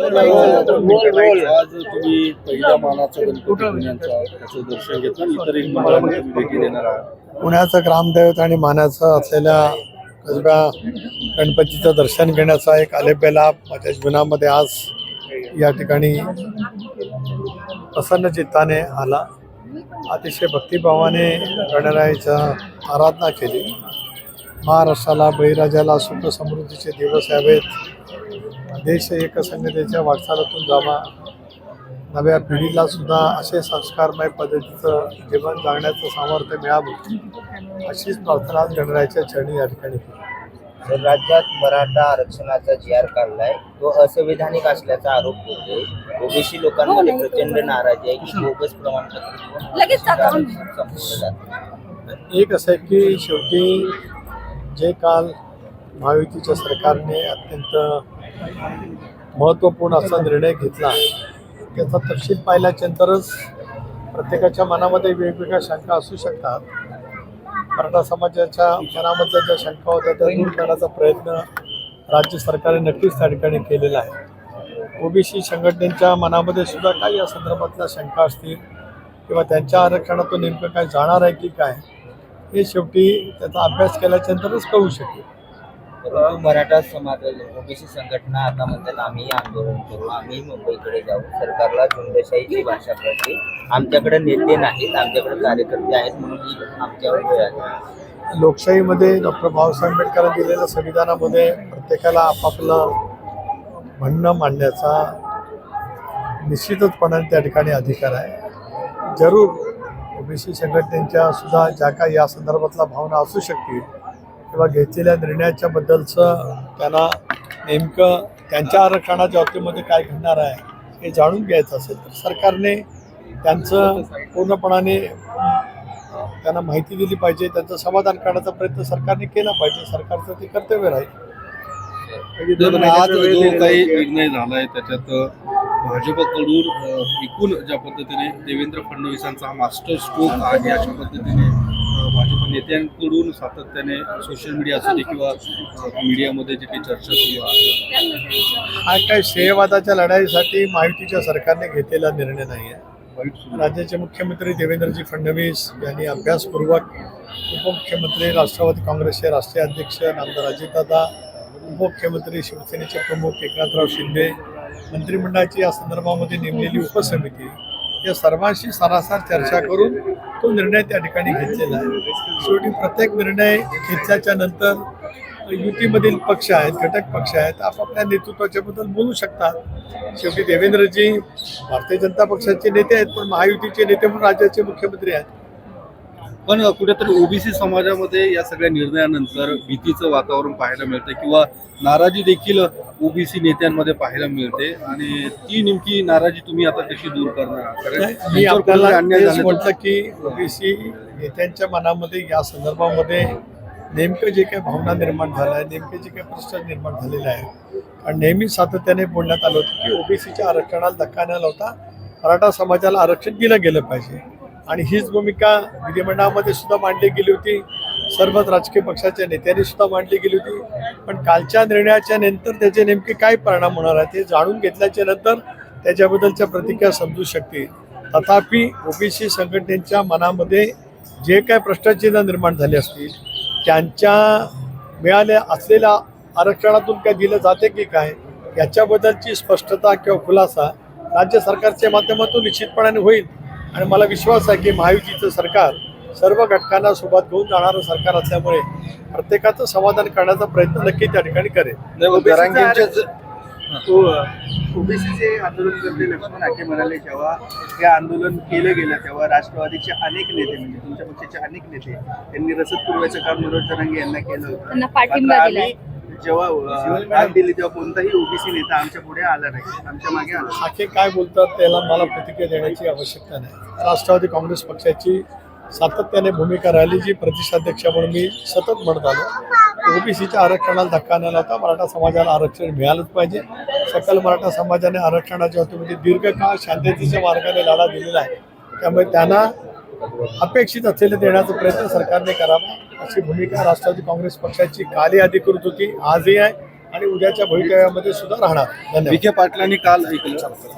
आज तुम्ही पहिल्या मानाचा गणपती पुण्याचा त्याचं दर्शन घेतलं आणि इतरही मंडळांना तुम्ही भेटी देणार आहात. पुण्याचं ग्रामदैवत आणि मानाचं असलेल्या कसब्या गणपतीचं दर्शन घेण्याचा एक आलेब्य लाभ माझ्या जीवनामध्ये आज या ठिकाणी प्रसन्न चित्ताने आला. अतिशय भक्तिभावाने गणरायाच्या आराधना केली. महाराष्ट्राला बळीराजाला सुख समृद्धीचे दिवस यावेत. देश एकसंघतेच्या वाटचालातून जावा. नव्या पिढीला सुद्धा असे संस्कारमय पद्धतीचं जीवन जगण्याचं सामर्थ्य मिळावं अशीच प्रार्थना गणरायाच्या चरणी या ठिकाणी केली. राज्यात मराठा आरक्षणाचा जी आर काढलाय. तो असंविधानिक असल्याचा आरोप होतोय. ओबीसी लोकांमध्ये प्रचंड नाराजी आहे की बोगस प्रमाणपत्र एक असं आहे की शेवटी जे काल महायुतीच्या सरकारने अत्यंत महत्त्वपूर्ण असा निर्णय घेतला त्याचा तपशील पाहिल्याच्यानंतरच प्रत्येकाच्या मनामध्ये वेगवेगळ्या शंका असू शकतात. मराठा समाजाच्या मनामधल्या ज्या शंका होत्या त्या दूर करण्याचा प्रयत्न राज्य सरकारने नक्कीच त्या ठिकाणी केलेला आहे. ओबीसी संघटनेच्या मनामध्ये सुद्धा काही या संदर्भातल्या शंका असतील किंवा त्यांच्या आरक्षणातून नेमकं काय जाणार आहे की काय हे शेवटी त्याचा अभ्यास केल्याच्यानंतरच कळू शकेल. मराठा समाज ओबीसी संघटना आता म्हणतात आम्ही आंदोलन करू आम्ही मुंबईकडे जाऊ. सरकारला झुंडशाहीची भाषा करते आमच्याकडे नेते नाहीत आमच्याकडे कार्यकर्ते आहेत म्हणून ही आमच्यावर वेळ आली लोकशाहीमध्ये डॉक्टर बाबासाहेब आंबेडकरांनी दिलेल्या संविधानामध्ये प्रत्येकाला आपापलं म्हणणं मांडण्याचा निश्चितचपणाने त्या ठिकाणी अधिकार आहे. जरूर ओबीसी संघटनेच्या सुद्धा ज्या काही या संदर्भातल्या भावना असू शकतील किंवा घेतलेल्या निर्णयाच्या बद्दलचं त्यांना नेमकं त्यांच्या आरक्षणाच्या बाबतीमध्ये काय घडणार आहे हे जाणून घ्यायचं असेल तर सरकारने त्यांचं पूर्णपणाने त्यांना माहिती दिली पाहिजे त्यांचं समाधान करण्याचा प्रयत्न सरकारने केला पाहिजे. सरकारचं ते कर्तव्य राहील. पण आज जो काही निर्णय झालाय त्याच्यात भाजपकडून एकूण ज्या पद्धतीने देवेंद्र फडणवीसांचा हा मास्टर स्ट्रोक आहे अशा पद्धतीने नेत्यांकडून सातत्याने सोशल मीडिया असू दे किंवा मीडियामध्ये जे काही चर्चा सुरू आहे. हा काही श्रेयवादाच्या लढाईसाठी महायुतीच्या सरकारने घेतलेला निर्णय नाही आहे राज्याचे मुख्यमंत्री देवेंद्रजी फडणवीस यांनी अभ्यासपूर्वक उपमुख्यमंत्री राष्ट्रवादी काँग्रेसचे राष्ट्रीय अध्यक्ष नामदार अजितदादा उपमुख्यमंत्री शिवसेनेचे प्रमुख एकनाथराव शिंदे मंत्रिमंडळाची या संदर्भामध्ये नेमलेली उपसमिती या सर्वांशी सरासर चर्चा करून तो निर्णय त्या ठिकाणी घेतलेला आहे. शेवटी प्रत्येक निर्णय घेतल्याच्या नंतर युतीमधील पक्ष आहेत घटक पक्ष आहेत आपापल्या नेतृत्वाच्याबद्दल बोलू शकतात. शेवटी देवेंद्रजी भारतीय जनता पक्षाचे नेते आहेत पण महायुतीचे नेते म्हणून राज्याचे मुख्यमंत्री आहेत. पण कुठेतरी ओबीसी समाजामध्ये या सगळ्या निर्णयानंतर भीतीचं वातावरण पाहायला मिळतं किंवा नाराजी देखील ओबीसी नेत्यांमध्ये पाहायला मिळते. आणि ती नेमकी नाराजी तुम्ही आता कशी दूर करणार आहात? म्हटलं की ओबीसी नेत्यांच्या मनामध्ये या संदर्भामध्ये नेमकं जे काही भावना निर्माण झाल्या आहे नेमके जे काही प्रश्न निर्माण झालेले आहे आणि नेहमी सातत्याने बोलण्यात आलं होतं की ओबीसीच्या आरक्षणाला धक्का न लावता मराठा समाजाला आरक्षण दिलं गेलं पाहिजे. आणि हीच भूमिका विधिमंडळामध्ये सुद्धा मांडली गेली होती. सर्वच राजकीय पक्षाच्या नेत्यांनी सुद्धा मांडली गेली होती. पण कालच्या निर्णयाच्या नंतर त्याचे नेमके काय परिणाम होणार आहेत हे जाणून घेतल्याच्या नंतर त्याच्याबद्दलच्या प्रतिक्रिया समजू शकतील. तथापि ओबीसी संघटनेच्या मनामध्ये जे काय भ्रष्टाचिन्ह निर्माण झाले असतील त्यांच्या मिळाल्या असलेल्या आरक्षणातून काय दिलं जाते की काय याच्याबद्दलची स्पष्टता किंवा खुलासा राज्य सरकारच्या माध्यमातून निश्चितपणाने होईल. आणि मला विश्वास आहे की महायुतीचं सरकार सर्व घटकांना सोबत घेऊन जाणारं सरकार असल्यामुळे प्रत्येकाचं समाधान करण्याचा प्रयत्न नक्की त्या ठिकाणी करेल. जरांगेंच्याच- ओबीसीचे आंदोलनकर्ते लक्ष्मण हाके म्हणाले जेव्हा हे आंदोलन केलं गेलं तेव्हा राष्ट्रवादीचे अनेक नेते म्हणजे तुमच्या पक्षाचे अनेक नेते यांनी रसद पुरवायचं काम मनोज जरांगे यांना केलं होतं. जेव्हा भाग दिली तेव्हा कोणताही ओबीसी नेता आमच्या पुढे आला नाही. आमच्या मागे आला. आखे काय बोलतात त्याला मला प्रतिक्रिया देण्याची आवश्यकता नाही. राष्ट्रवादी काँग्रेस पक्षाची सातत्याने भूमिका राहिली जी प्रदेशाध्यक्ष म्हणून मी सतत म्हणत आलो. ओबीसीच्या आरक्षणाला धक्का न लावता मराठा समाजाला आरक्षण मिळालंच पाहिजे. सकल मराठा समाजाने आरक्षणाच्या बाबतीमध्ये दीर्घकाळ शांततेच्या मार्गाने लढा दिलेला आहे. त्यामुळे त्यांना अपेक्षित असलेले देण्याचा प्रयत्न सरकारने करावा अशी भूमिका राष्ट्रवादी काँग्रेस पक्षाची कालही अधिकृत होती आजही आहे आणि उद्याच्या भवितव्यामध्ये सुद्धा राहणार. धन्यवाद. विखे पाटलांनी काल ऐकलं.